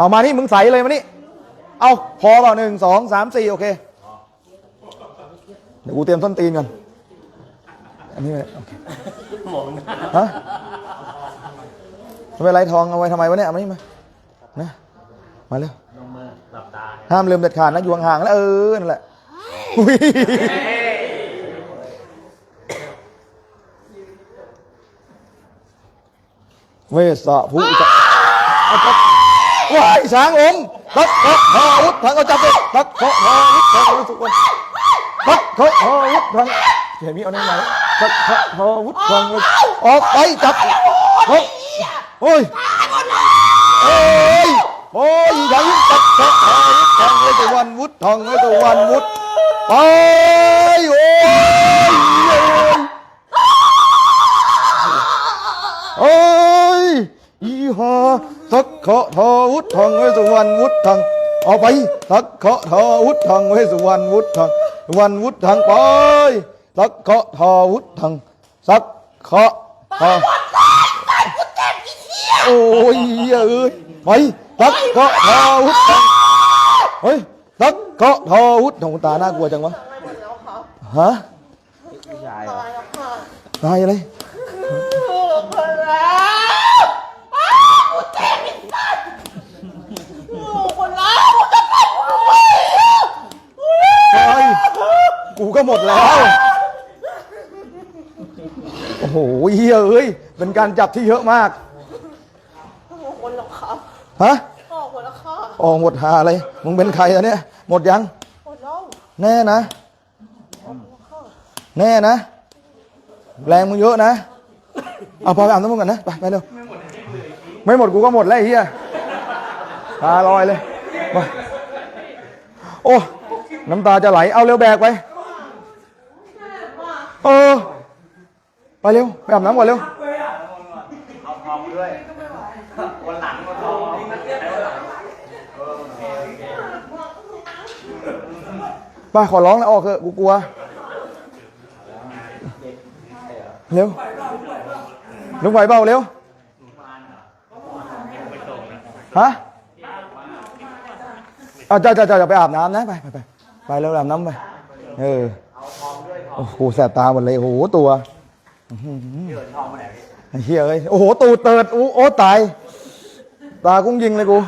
เอามานี่มึงใส่เลยมานี่ เอาพอเปล่าหนึ่งสองสามสี่โอเค เดี๋ยวกูเตรียมส้นตีนก่อน อันนี้ไม่โอเคฮะไม่เป็นไรทองเอาไว้ทำไมวะเนี่ยเอามานี่มานะมาเร็วห้ามลืมเด็ดขาดนะอยู่ห่างๆแล้วเออนั่นแหละอุ๊ยเวสสะผู้จะเอาจับ ว้ายช้างองค์ตักเคาะหาวุธทางเอาจับเลยตักเคาหาวุธทางเอาทุกคนตักเคาหาวุธทางเห็นมีเอาไหนมาตักเคาหาวุธทางเลยออกไปจับเฮ้โอ้ยโอ้ยโอ้ยอย่ายิ่งตักเคาหาวุธทางไว้ตะวันวุธทางไว้ตะวันวุธไปโอ้ยโอ้ย อีหาทักขะทาวุฒทังเวสุวรรณวุฒทังเอาไปทักขะทาวุฒทังเวสุวรรณวุฒทังวันวุฒทังไปทักขะทาวุฒทังสักขะทาโอ้ยเอ้ยไปทักขะทาวุฒทังเฮ้ยทักขะทาวุฒทังตาน่ากลัวจังวะฮะตายอะไรไอ้ กูก็หมดแล้ว โอ้โหเฮียเอ้ย เป็นการจับที่เยอะมากคนละครับฮะพ่อคนละค่ะออกหมดหาอะไร มึงเป็นใครอะเนี่ย หมดยังคนเล่าแน่นะ แน่นะ แรงมึงเยอะนะ เอาพอไปอาบน้ำมึงก่อนนะ ไปไปเร็ว ไม่หมดกูก็หมดแล้วไอ้เฮียตาลอยเลยไปโอ้ น้ำตาจะไหล เอาเร็วแบกไป เออ ไปเร็ว ไปอาบน้ำก่อนเร็วไปขอร้องแล้วออกเถอะกูกลัว เร็วลุกไหวเปล่าเร็ว ฮะเอาเจ้าเจ้าเจ้าจะไปอาบน้ำนะ ไปไปไปไปเร็วอาบน้ำไป เออ โอ้โหแสบตาหมดเลยโอ้โหตัวไอ้เฮียเอ้ยโอ้โหตูดเติดอู้โอ้ตายตากุ้งยิงเลยกู